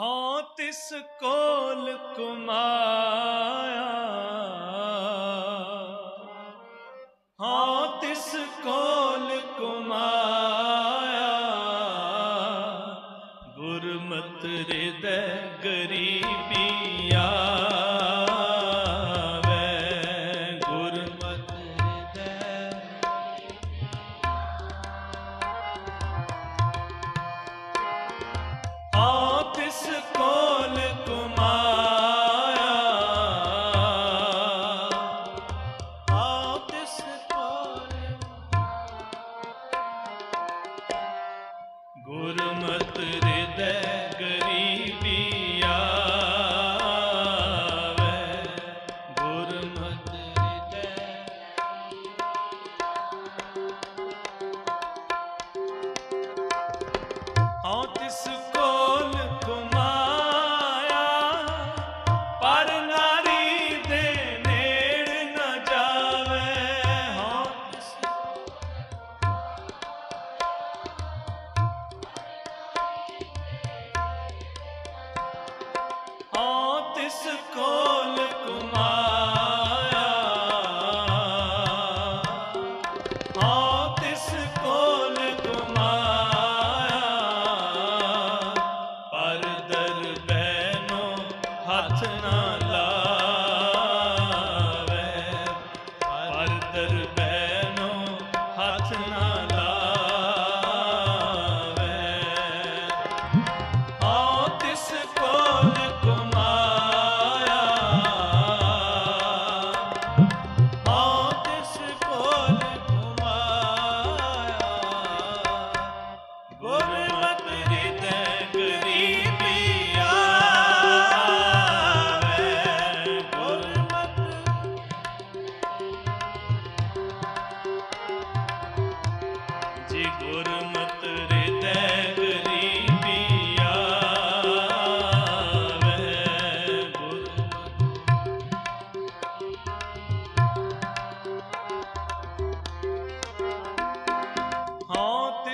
ਹਾਂ ਤਿਸ ਕੋਲ ਕੁਮਾਇਆ। ਹਾਂ ਤਿਸ ਕੋਲ ਕੁਮਾਇਆ। ਗੁਰਮਤਿ ਦੇ ਗਰੀਬੀਆ। रे दे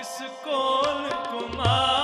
ਕਿਸ ਕੋਲ ਕੁਮਾਰ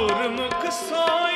ਗੁਰਮੁਖ ਸੋਏ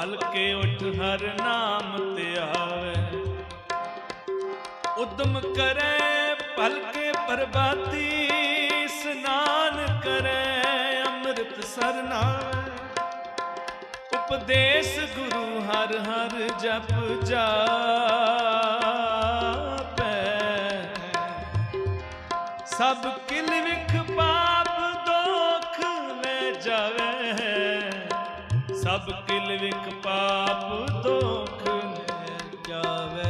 ਭਲਕੇ ਉਠ ਹਰ ਨਾਮ ਤੇ ਆਵੇ। ਉਦਮ ਕਰੇ, ਭਲਕੇ ਬਰਬਾਦੀ ਸਨਾਨ ਕਰੇ, ਅੰਮ੍ਰਿਤ ਸਰਨਾ। ਉਪਦੇਸ਼ ਗੁਰੂ ਹਰ ਹਰ ਜਪ ਜਾਪੈ। ਸਭ ਕਿਲ ਵਿਖ ਪਾਪ ਸਭ ਕਿਲ ਵਿਕ ਪਾਪ ਦੁਖ ਨੇ ਜਾਵੇ।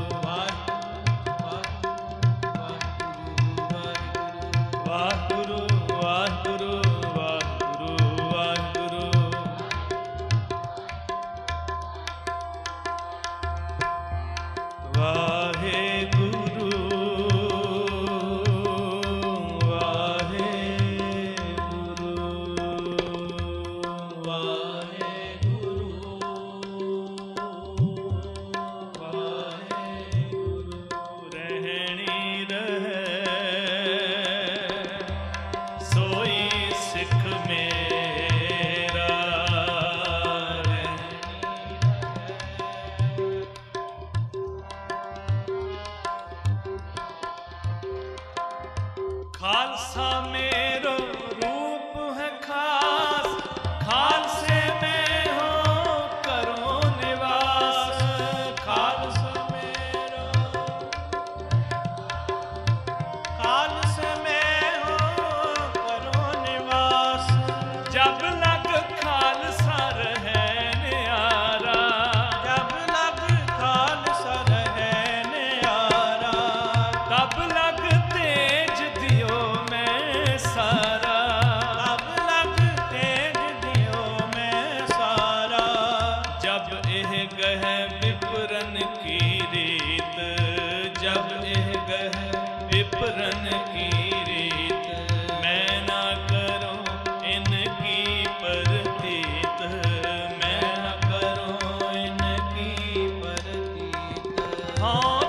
home.